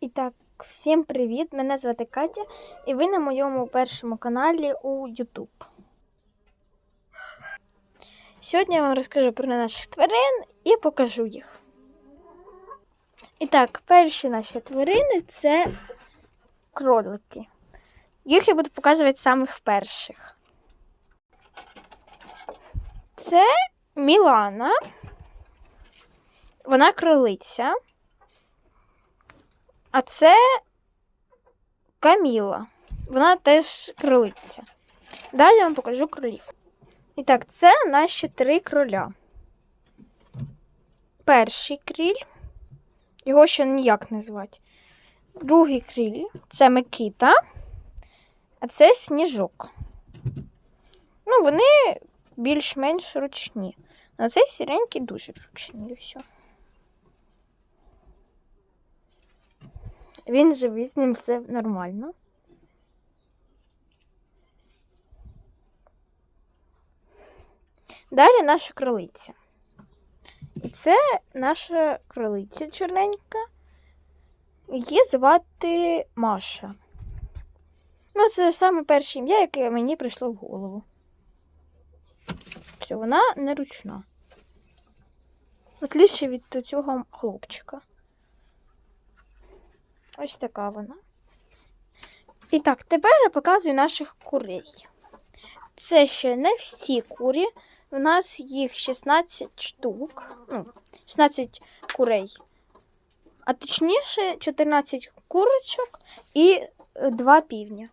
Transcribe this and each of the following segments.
І так, всім привіт! Мене звати Катя, і ви на моєму першому каналі у YouTube. Сьогодні я вам розкажу про наших тварин і покажу їх. І так, перші наші тварини це кролики. Їх я буду показувати самих перших. Це Мілана. Вона кролиця. А це Каміла. Вона теж кролиця. Далі я вам покажу кролів. І так, це наші три кроля. Перший кріль. Його ще ніяк не звати. Другий кріль це Микита, а це сніжок. Ну, вони більш-менш ручні. А цей сіренький дуже ручний. Все. Він живий, з ним все нормально. Далі наша кролиця. І це наша кролиця чорненька. Її звати Маша. Ну, це саме перше ім'я, яке мені прийшло в голову. Все, вона не ручна. Отліше від цього хлопчика. Ось така вона. І так, тепер я показую наших курей. Це ще не всі курі. У нас їх 16 штук. Ну, 16 курей. А точніше, 14 курочок і 2 півня.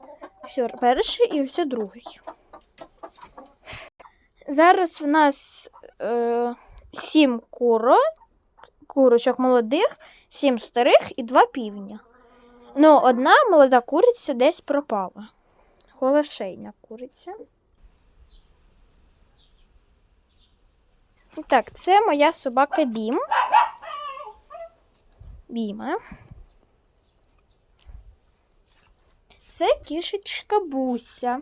Все перший і все другий. Зараз в нас е, 7 куро, курочок молодих, 7 старих і 2 півня. Ну, одна молода куриця десь пропала. Холошейна куриця. Так, це моя собака Бім. Біма. Це кішечка Буся.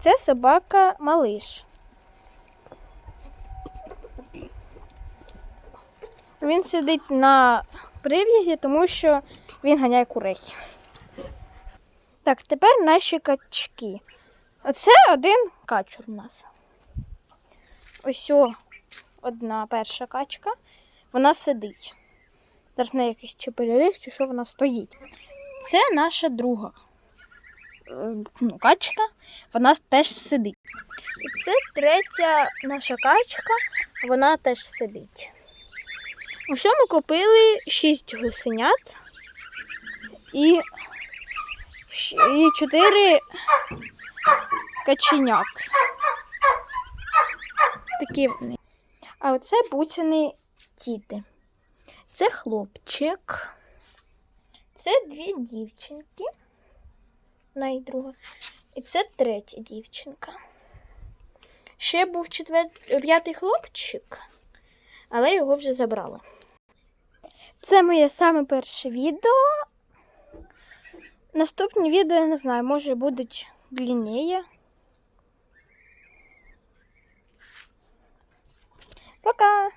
Це собака Малиш. Він сидить на прив'язі, тому що він ганяє курей. Так, тепер наші качки. Оце один качур у нас. Ось о, одна перша качка. Вона сидить. Зараз на якийсь чи чи що вона стоїть. Це наша друга е, ну, качка, вона теж сидить. І це третя наша качка, вона теж сидить. Усьо ми купили 6 гусенят і, 4 каченят. Такі вони. А оце буцяни діти. Це хлопчик. Це дві дівчинки. Одна і друга. І це третя дівчинка. Ще був четвер... п'ятий хлопчик, але його вже забрали. Це моє саме перше відео. Наступні відео, я не знаю, може будуть длиннее. Пока!